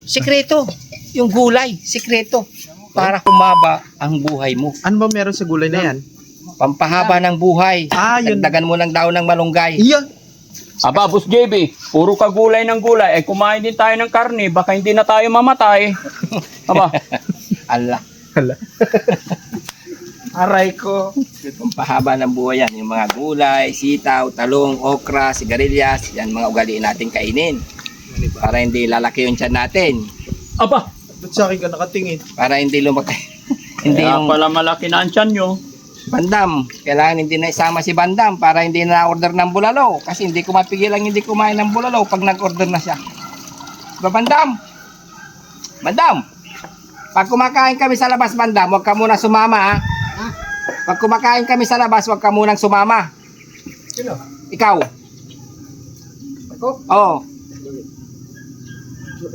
Sikreto. Yung gulay, sikreto. Para humaba ang buhay mo. Ano ba meron sa gulay na yan? Pampahaba ng buhay. Ah, yun. Dagdagan mo ng daon ng malunggay. Iyan. Aba, Boss JB, puro ka gulay ng gulay. Eh, kumain din tayo ng karne. Baka hindi na tayo mamatay. Aba, Allah. Hala. Aray ko. Pampahaba ng buhay yan. Yung mga gulay, sitaw, talong, okra, sigarilyas. Yan mga ugaliin natin kainin. Para hindi lalaki yung tiyan natin. aba, Ba't sa akin ka nakatingin? Para hindi lumaki. hindi kaya yung pala malaki na ang tiyan nyo. bandam. Kailangan hindi na isama si bandam para hindi na order ng bulalo. Kasi hindi ko mapigilan hindi kumain ng bulalo pag nag-order na siya. Diba bandam? Bandam! Pag kumakain kami sa labas, bandam, huwag ka muna sumama ha. Pag kumakain kami sa labas, huwag ka munang sumama. Sino? Ikaw. Ako? Oo.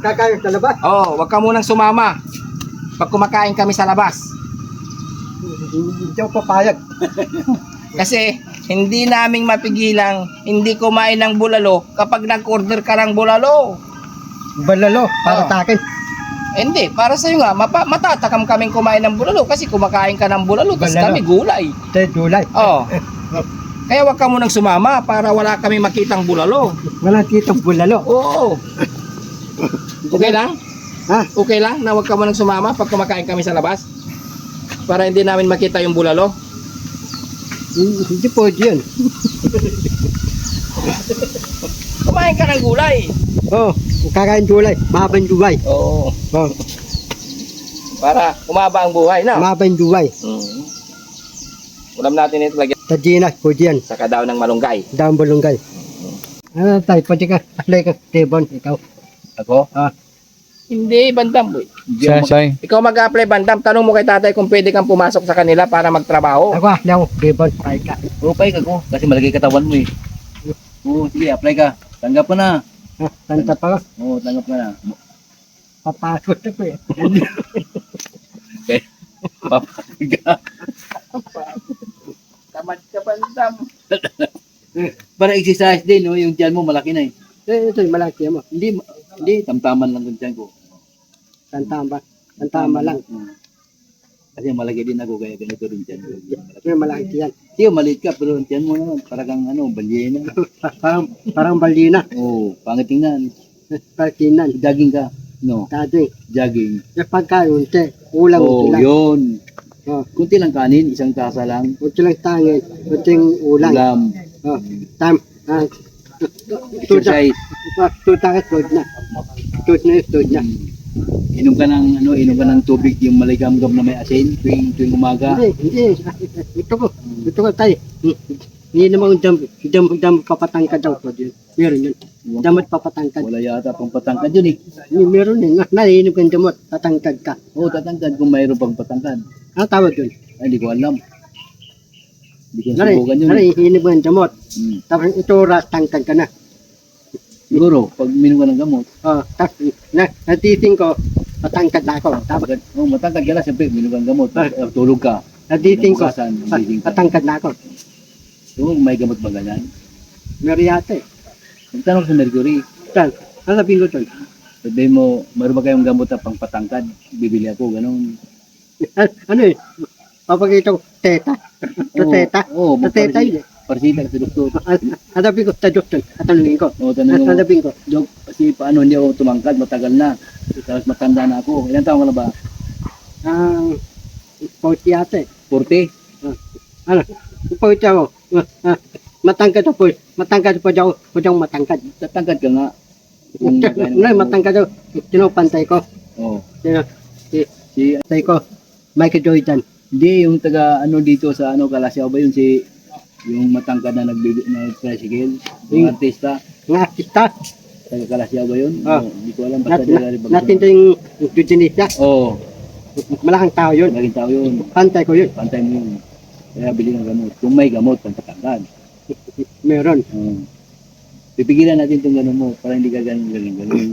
Kakain sa labas? Oo, huwag ka munang sumama. Pag kumakain kami sa labas. Hindi ako papayag. Kasi hindi naming mapigilang hindi kumain ng bulalo kapag nag-order ka ng bulalo. Balalo, para sa akin. Eh, hindi, para sa'yo nga, mapa, matatakam kaming kumain ng bulalo kasi kumakain ka ng bulalo, tapos Bulalo. kami gulay. Sa July. Oo. Kaya wag ka munang sumama para wala kami makitang bulalo. Wala titong bulalo. Oo. Okay lang? Ha? Okay lang na wag ka munang sumama pag kumakain kami sa labas? Para hindi namin makita yung bulalo? Hindi pwede yun. Kumain ka ng gulay. Oo, oh, kakain July. Mahabang July. Oo. Oh, Para umaba ang buhay, na? mahabang July. Mm. Ulam natin ito lagyan Sa Ginas, pwede yan. sa kadaw ng malunggay. Daan bulunggay. Ano tayo, pwede ka. Alay ka, Tebon, ikaw. Ako? Ah. Hindi, bandam. boy. Hindi ako mag- Ikaw mag-apply bandam, tanong mo kay tatay kung pwede kang pumasok sa kanila para magtrabaho. Ako, alay ako, Tebon, tayo ka. Upay ka ko kasi malagay katawan mo eh. Oo, sige, apply ka. Tanggap ka na. Ha, Tanta pa ka. Oo, tanggap ka na. Papasok ako eh. Papag ka. Tamad ka bandam. Para exercise din, no? yung tiyan mo malaki na eh. Eh, ito yung malaki mo. Hindi, ma- hindi, tamtaman lang yung tiyan ko. Tantama. Tantama lang. Hmm. Kasi malaki din ako, kaya ganito rin tiyan ko. Malaki. Yan. Sige, maliit ka, pero tiyan mo naman, parang ano, balyena. Pa- Parang, parang balina. Oo, pangit tingnan. Parkinan. Jogging ka. No, jogging. Pagkain, te, ulang Oo, ulang. yun. Oh, Kunti lang kanin, isang tasa lang. Kunti lang tangin, kunting ulang. Ulam, Oh, tam, ah, exercise. tuta ka, tut na. Tut na, tut na. Inom ka ng ano, inom ka ng tubig yung maligamgam na may asin tuwing tuwing umaga. Hindi, hindi. Ito ko, ito ko tayo. Hindi naman dam, dam, dam papatangkad daw ko din. Meron yun. Damot papatangkad. Wala yata pang patangkad yun eh. Meron yun. Naiinom ka ng damot, tatangkad ka. Oo, tatangkad kung mayroon pang patangkad. Ano tawag yun? Ay, hindi ko alam. Hindi ko Nari, nasubukan yun. eh. naiinom ka ng damot. Hmm. Tapos ito tangkad ka na. Siguro, pag minom ka ng gamot, Oh, tapos na, natiting ko, patangkad na ako. Tapos matangkad, oh, matangkad ka lang, siyempre, minom ka ng gamot. Tapos, uh, tulog ka. natiting ko, Bukasan, pa- gising ka. patangkad na ako. Oo, may gamot ba ganyan? Meron yata eh. Magtanong sa Mercury. Tan, ano sabihin ko tol? Sabi mo, mayroon ba kayong gamot na pang patangkad? Bibili ako, ganun. Ah, Ano eh? Papakita ko, teta. Sa Oo, teta. Oo, Sa teta yun eh. Parsita sa doktor. Sabi ko, sa doktor, at tanungin ko. Oo, At tanong mo, sabihin ko, Dok, kasi paano hindi ako tumangkad, matagal na. Tapos matanda na ako. Ilan taon ka na ba? ang pauti yata eh. 40? Ano? Pauti ako. Matangkad ako. Matangkad po daw. Po daw matangkad. Tatangkad ka nga. Kung Ano, gamot. matangkad daw. Sino pantay ko? Oo. Sino? Si, Si, pantay ko. Michael Jordan. hindi, yung taga, ano dito sa, ano, Kalasyaw ba yun? Si, yung matangkad na nagbibig na tricycle. Yung Hmm. artista. Ang artista. Taga Kalasyaw ba yun? Ah. Hindi ko alam. Nat, Basta nila rin natin ito yung Indonesia. Oo. Malaking tao yun. Laging tao yun. Pantay ko yun. Pantay mo yun. Kaya bili ng gamot. Kung may gamot, pang patangkad. Meron. Oo. Pipigilan natin itong gano'n mo para hindi ka ganun, ganun, ganun.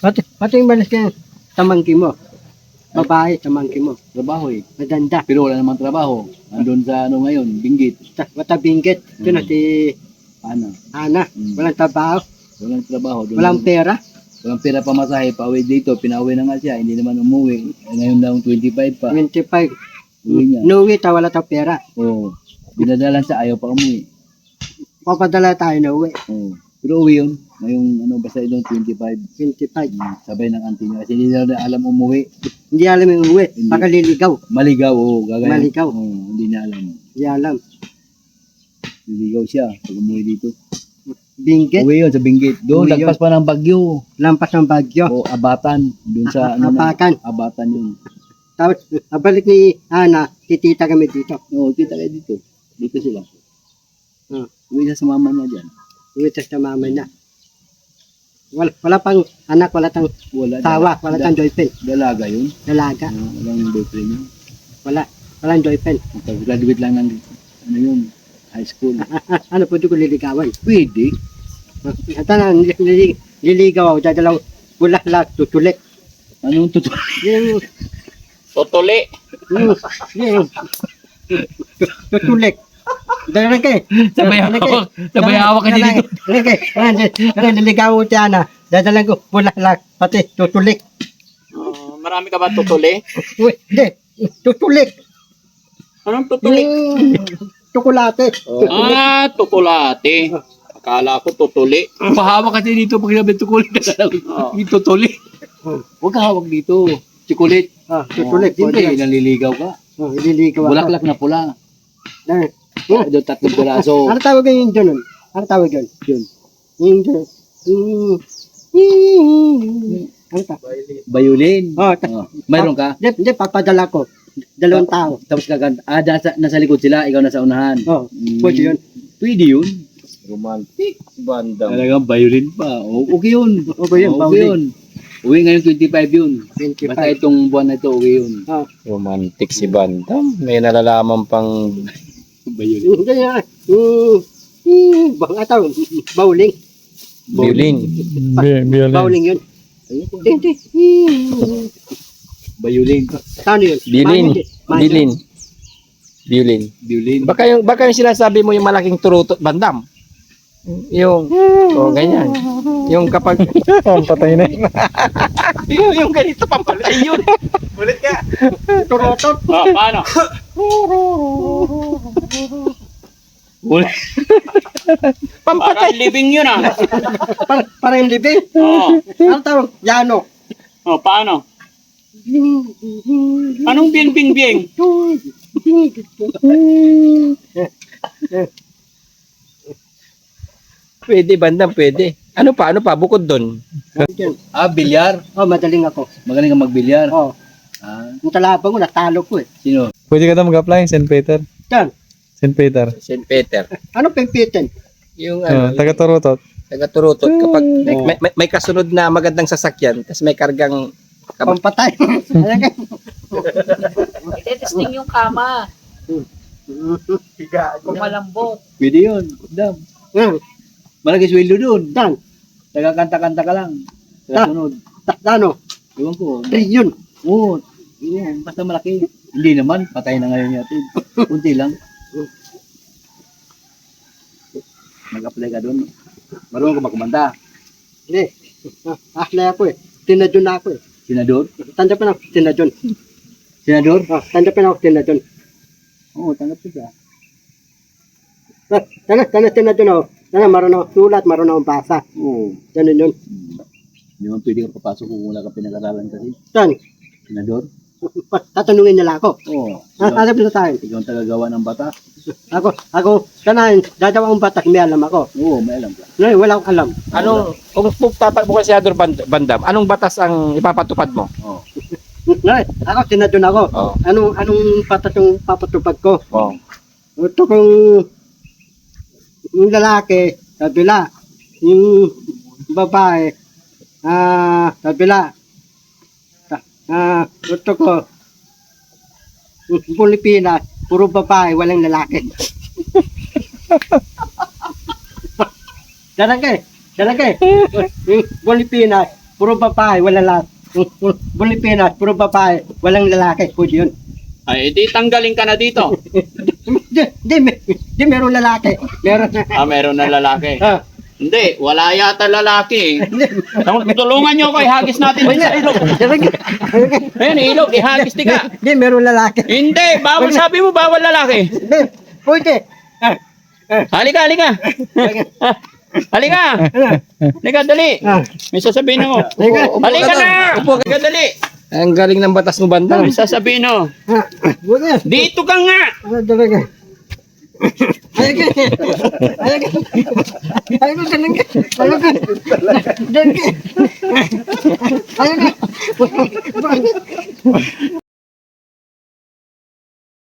Pati, pati yung balas ka tamangki mo. Babae, tamangki mo. Trabaho eh. Maganda. Pero wala namang trabaho. Andun sa ano ngayon, binggit. Ta- Matabinggit. Ito na si Ana. Ana, Mm. walang trabaho, Walang trabaho. Doon walang pera. Walang pera pamasahe, pauwi dito, pinauwi na nga siya, hindi naman umuwi. Ngayon daw 25 pa, 25. uwi niya. Nuwi ta wala ta pera. Oo. Binadalan siya, ayaw pa umuwi. Papadala tayo na uwi. Oo. Pero uwi yun. Ngayong ano, basta doon 25. 25. Hmm, Sabay ng auntie niya. Kasi hindi na alam umuwi. Hindi alam yung uwi. Hindi. Baka liligaw. Maligaw, oo. Gagaya. Maligaw. Oo, hindi niya alam. Hindi alam. Liligaw siya pag umuwi dito. Binggit. Uwi yun sa Benguet. Doon, Uwi lagpas pa ng Bagyo. Lampas ng bagyo. O Abatan. Doon sa ano na. Apakan. Abatan yun. Tapos, abalik ni Ana, titita kami dito. Oo, kita kayo dito. Dito sila. Hmm. Uwi siya sa mama niya dyan. Uwi tas na mama niya. Wala, wala pang anak, wala tang Wala. tawa, wala tang joypen. Dalaga yun. Dalaga. Ah, walang boyfriend yun. Wala. Walang joypen. Pag-graduate lang ng ano yun, high school. ano pwede ko liligawan? Pwede. At na, lili, liligaw ako, dadalaw bulak-lak, tutulik. Anong totoo? Yung, yung, yung, tutulik. Dalalang kay. Sabay hawak. Sabay hawak ka dito. Dalalang kay. Ano, niligaw ko siya na. Dadalang ko bulak-lak, pati tutulik. Oh, marami ka ba tutuli? Uy, hindi. Tutulik. Anong tutuli? Yung Tukulate. Ah, tutulate. Akala ko tutuli. Pahawak kasi dito pag sinabi tukuli na Oo. tutuli. Huwag ka hawak dito. Chikulit. Ah, tutulik. Oh, Hindi, Pwede. naliligaw ka. Oh, liligaw ako. Bulaklak na pula. Ah, Oh. Doon tatlong piraso. Ano tawag yung dyan nun? Ano tawag yun? Yun. Yung. Yung... Ano ta? Violin. Oh, ta- Oh. Mayroon ka? Hindi, hindi, papadala ko. Dalawang tao. Tapos kakanta. Ah, nasa, nasa likod sila, ikaw nasa unahan. Oh, Mm. pwede yun. Pwede yun. Romantic bandam. Talagang violin pa. O, okay yun. Okay yun, violin. yun. Uwi ngayon 25 yun. 25. Basta itong buwan na ito, uwi yun. Oh, Romantic si bandam. May nalalaman pang Violin. hindi yan. Hmm. Hmm. Bang ataw. Bowling. violin. Bowling yun. Hindi, hindi. Hmm. Violin. Paano yun? Yun? Violin. Violin. Violin. Baka yung, baka yung sinasabi mo yung malaking turuto, bandam. Yung, oh, ganyan. Yung kapag, pampatay na yun. yung, yung ganito, pampatay yun. Ulit ka. Turotot. Ah, paano? Pampatay. Parang living yun ah. Para, para yung libing. Oo. Ano tawag? Yano. Oh, paano? Anong bing bing bing? Pwede, bandam, pwede. Ano pa, ano pa, bukod doon? Ah, bilyar. Oh, madaling ako. Magaling ka magbilyar. Oh, Ah, yung talabang ko, natalo ko eh. sino? Pwede ka na mag-apply, St. Peter. Yan. St. Peter. St. Peter. Ano pimpitin? Yung Uh, ano, taga Toronto. taga Turutot. Kapag may, may, may- may kasunod na magandang sasakyan, tapos may kargang Kab- Pampatay. Ano ka? Testing yung kama. Kung malambot. Pwede yun. Dam. Yan. Malaki sweldo doon. Yan. Nagkakanta-kanta ka lang. Ah. Kasunod. Ta- Ano? Ewan ko. Trillion. Oo. Yun, basta malaki. Hindi naman. Patay na ngayon natin. Kunti lang. Mag-apply ka doon. Marunong ka magkumanta. Hindi. Ah, Ahlay ako eh. Tinadyon na ako eh. Pa na ako, tinadyon. Senador? Ah, tanda pa na ako, tinadyon. Oo, tanggap ka. Ah, Tana, tana, tinadyon ako. Tana, marunong ako sulat, marunong akong basa. Oo. Ganun yun. Hindi naman pwede ka papasok kung wala ka pinag-aralan kasi. Tan, Senador? Tatanungin nila ako. Oo. Ikaw, alam nila tayo. ikaw ang tagagawa ng bata? Ako, ako, tanan, dadawa akong batak, may alam ako. Oo, may alam ka. No, wala akong alam. Anong, kung tatakbo ka si Ador Band- Bandam, anong batas ang ipapatupad mo? Oo. No, ako, tinadyon ako. Oo. Anong, anong patas yung papatupad ko? Oh. Ito kung yung lalaki, kabila. Yung babae, ah, kabila. Ah, ito ko, yung Pilipinas, puro babae, walang lalaki. Dalagay, dalagay. Pilipinas, puro babae, walang lalaki. Pilipinas, puro babae, walang lalaki. Pwede yun. Ay, edi tanggalin ka na dito. Hindi, hindi, may- Di, meron lalaki. Meron na. Ah, meron na lalaki. Ah, Hindi, wala yata lalaki. Tulungan nyo ko, ihagis natin dun sa ilog. Ayan, ilog, ihagis di ka. Di, meron lalaki. Hindi, bawal sabi mo, bawal lalaki. Di, pwede. Ah, Halika, halika. Halika. Halika, dali. ah. May sasabihin ako. Halika. Na. Halika, dali. Ang galing ng batas mo, Bandam. May sasabihin ako. Ah, Wala. Dito ka nga. Ano talaga? Ayaga. Ayaga. Ayaga ka nang. Ayaga. Diyan ka. Ayaga.